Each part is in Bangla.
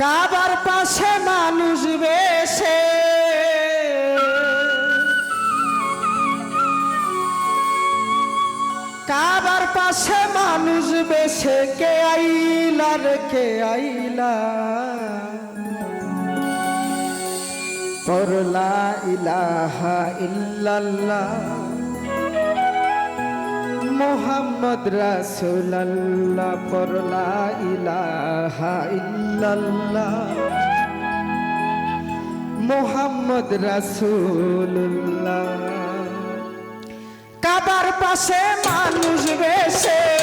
কাবার পাশে মানুষ বেশে। কাবার পাশে মানুষ বেশে, কে আইলা রে, কে আইলা। পরলা ইলাহা ইল্লাল্লাহ। মোহাম্মদ রাসুল্লাহ পরলা ইলাহা ইল্লাল্লাহ। মোহাম্মদ রাসুল্লাহ কাবার পাশে মানুষ বেশে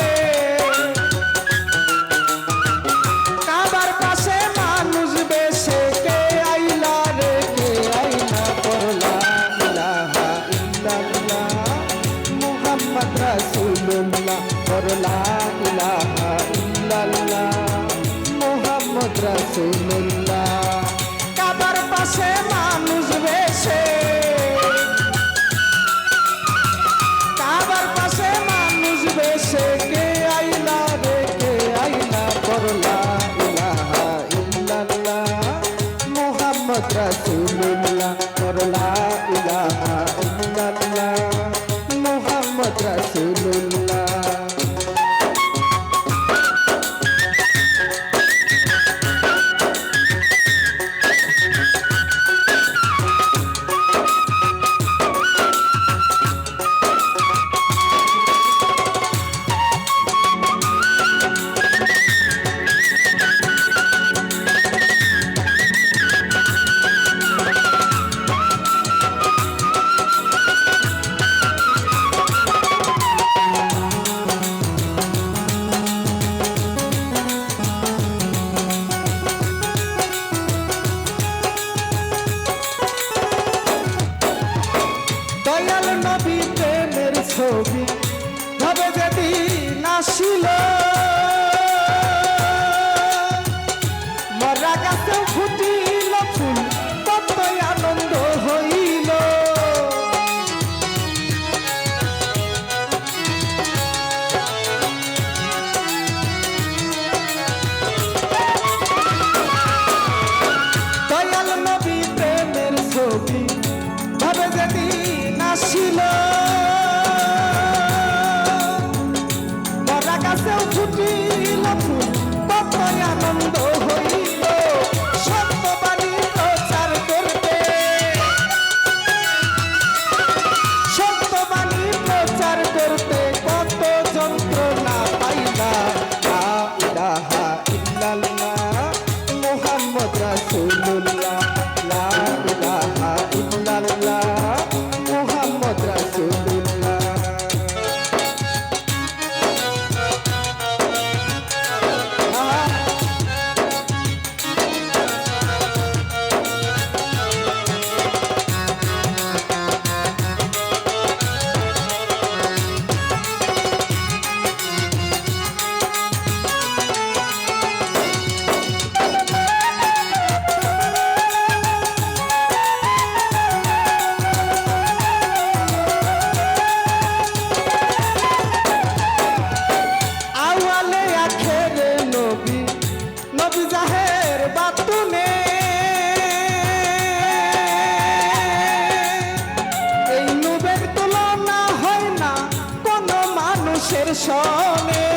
সামনে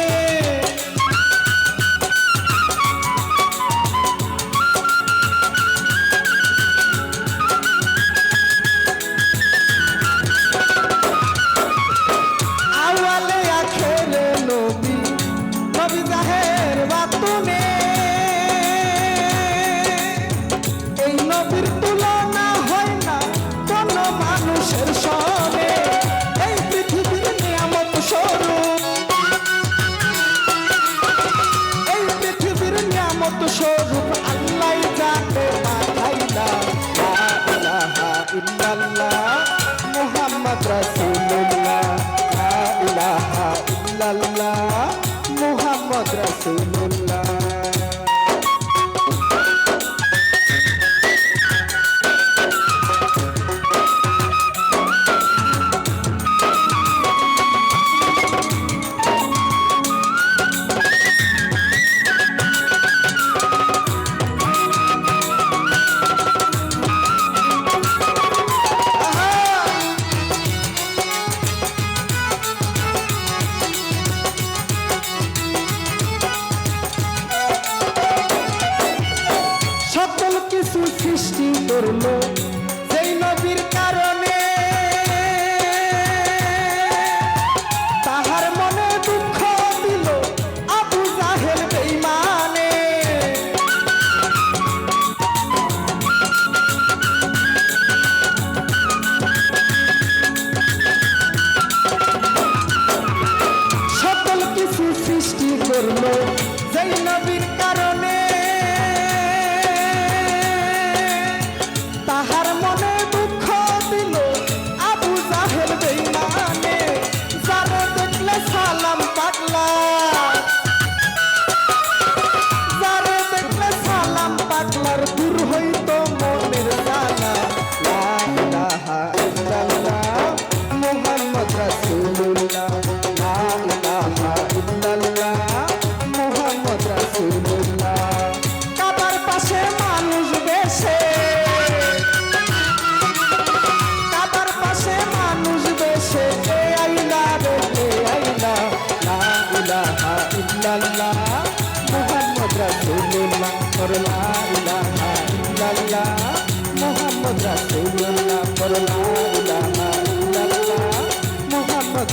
করলো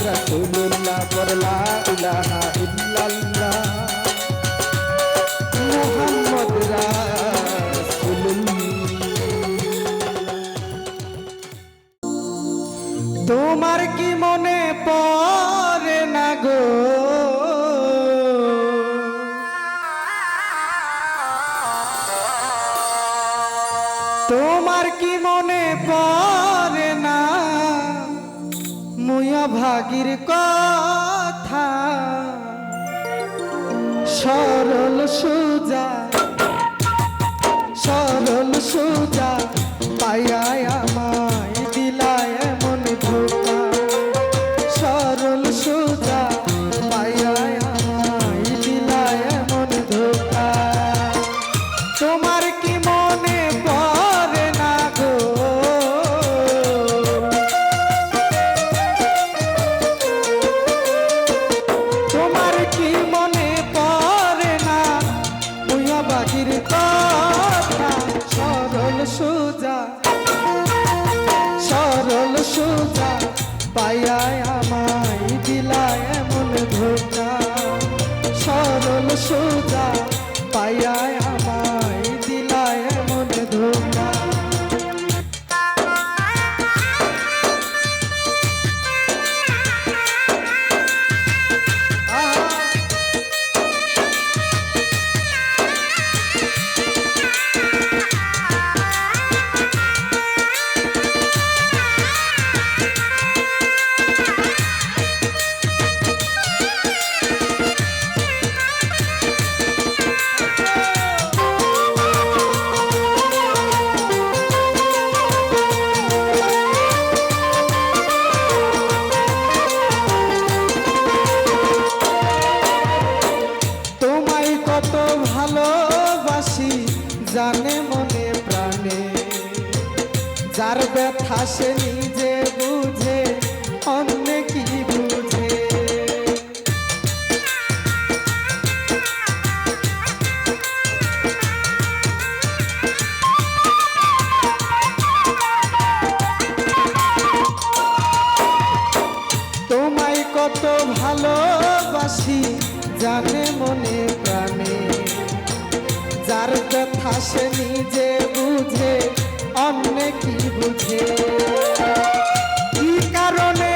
রাসূলুল্লাহ বরলা ইলাহা ইল্লাল্লাহ মুহাম্মদ রাসূলুল্লাহ তোমার কি মনে পড় হাসির কথা সরল সোজা সরল সোজা পাইয়া পাইয়া জানে মনে প্রাণে। যার কথা সে নিজে বুঝে অন্য কি বুঝে? কি কারণে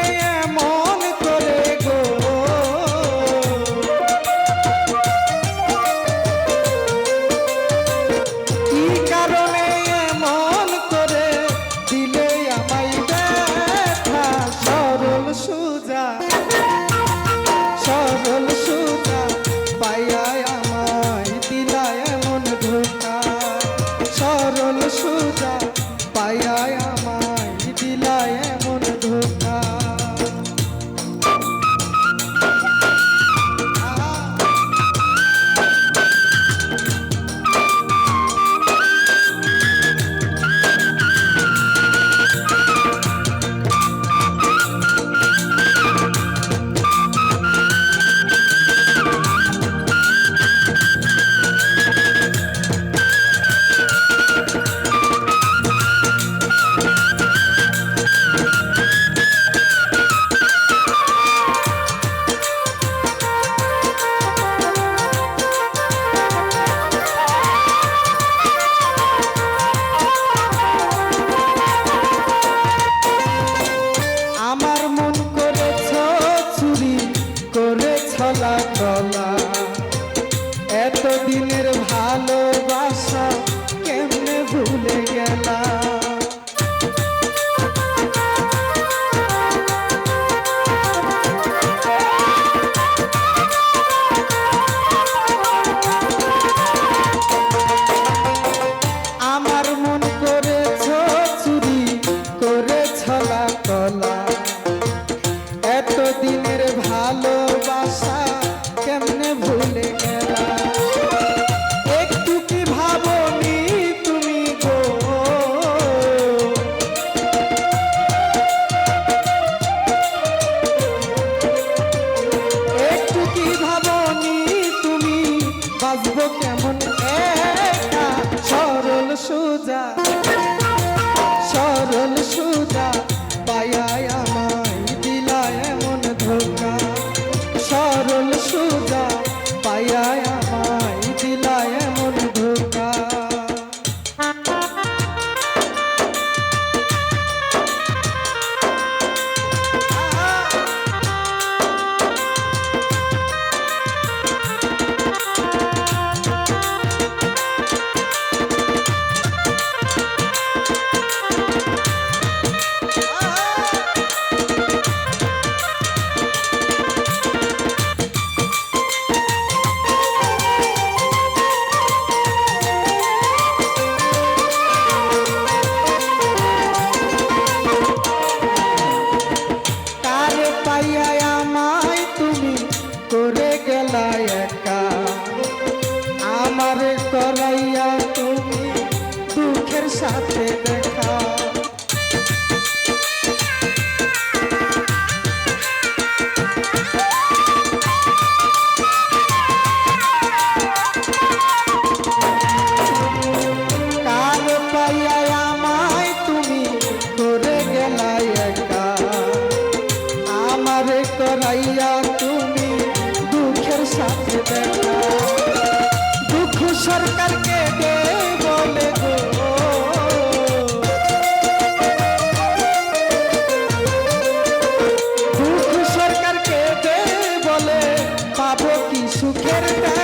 সাথে দেখা সুখের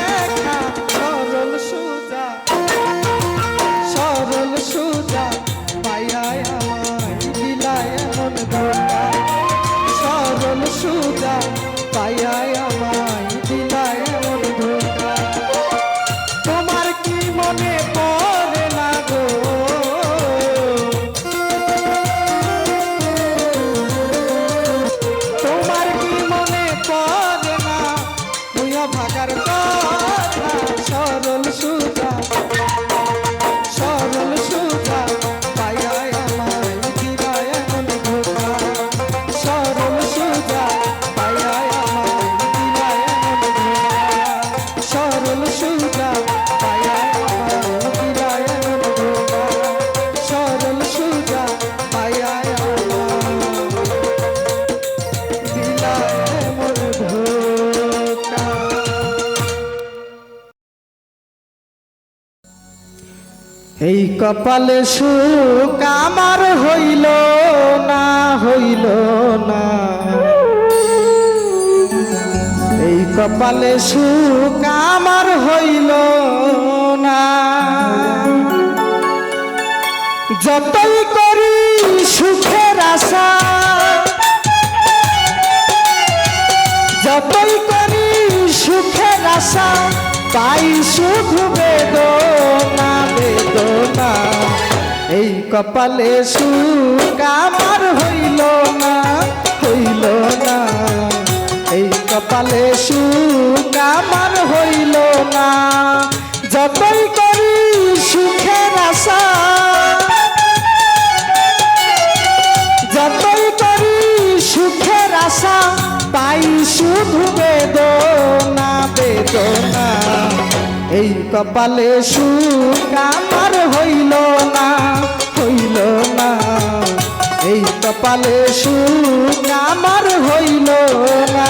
কপালে সুখ আমার হইল না হইল না। এই কপালে সুখ আমার হইল না। যতই করি সুখের আশা, যতই করি সুখের আশা পাই শুধু বেদনা বেদনা। এই কপালে সুখ আমার হইল না হইল না। এই কপালে সুখ আমার হইল না। যতই করি সুখের আশা, যতই করি সুখের আশা, পাই শুধু বেদনা বেদনা। এই কপালে সুখ আমার হইল না হইল না। এই কপালে সুখ আমার হইল না।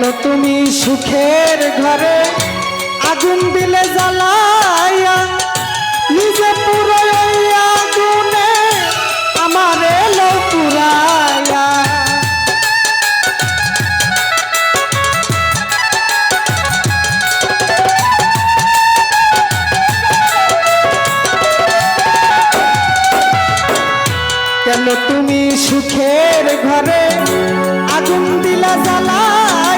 কেন তুমি সুখের ঘরে আগুন দিলে জ্বালাইয়া নিজে আগুনে আমার এলো পুরাইয়া? কেন তুমি সুখের ঘরে আগুন দিলা জ্বালাইয়া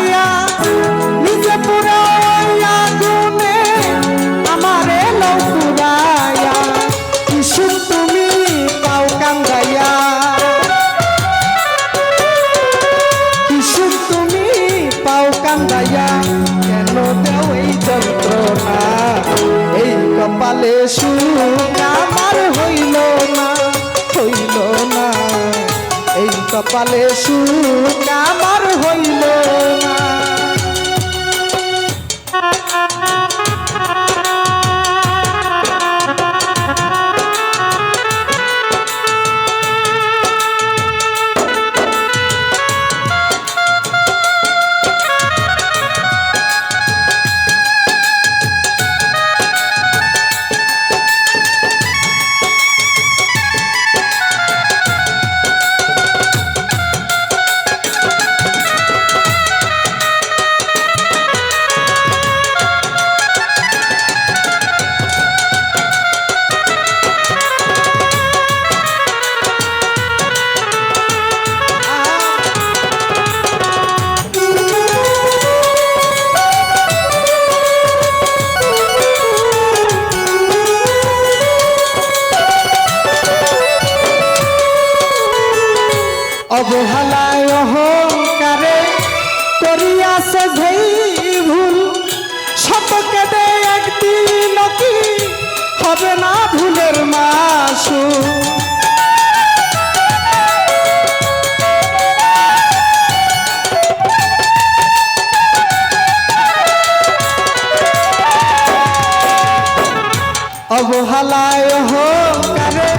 অহংকারে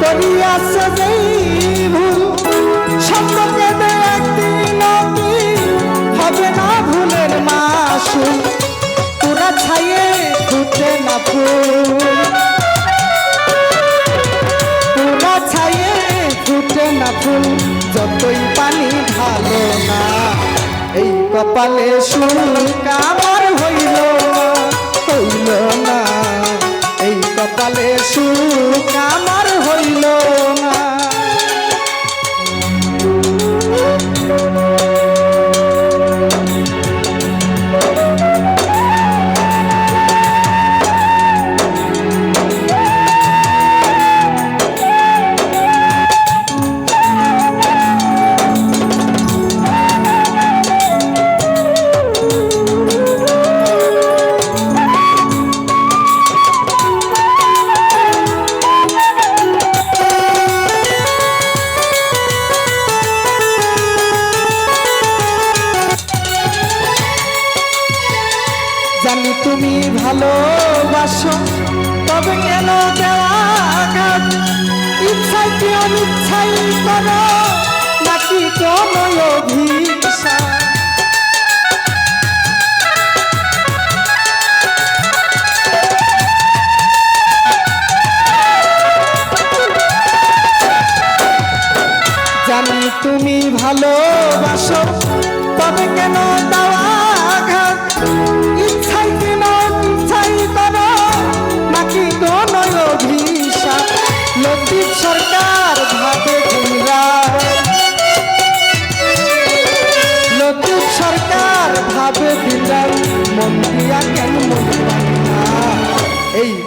করিয়াছে যেই ভুল দে একদিন কি হবে না ভুলের মাসু তোরা ছাইয়ে ফুটে না ফুল তোরা ছাইয়ে ফুটে না যতই পানি ভালো না এই কপালে আমার হইল হইল। কপালে সুখ আমার হইল।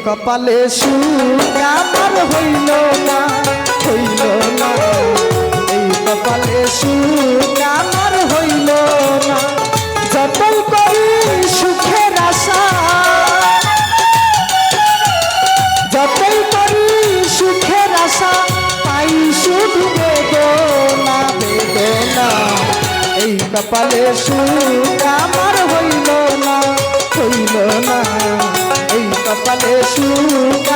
কপালে সুখ আমার হইল না হইল না। এই কপালে সুখ আমার হইল না। যতই করি সুখের আশা, যতই করি সুখের আশা পাই শুধু বেদনা বেদনা। এই কপালে সুখ কপালে সুখ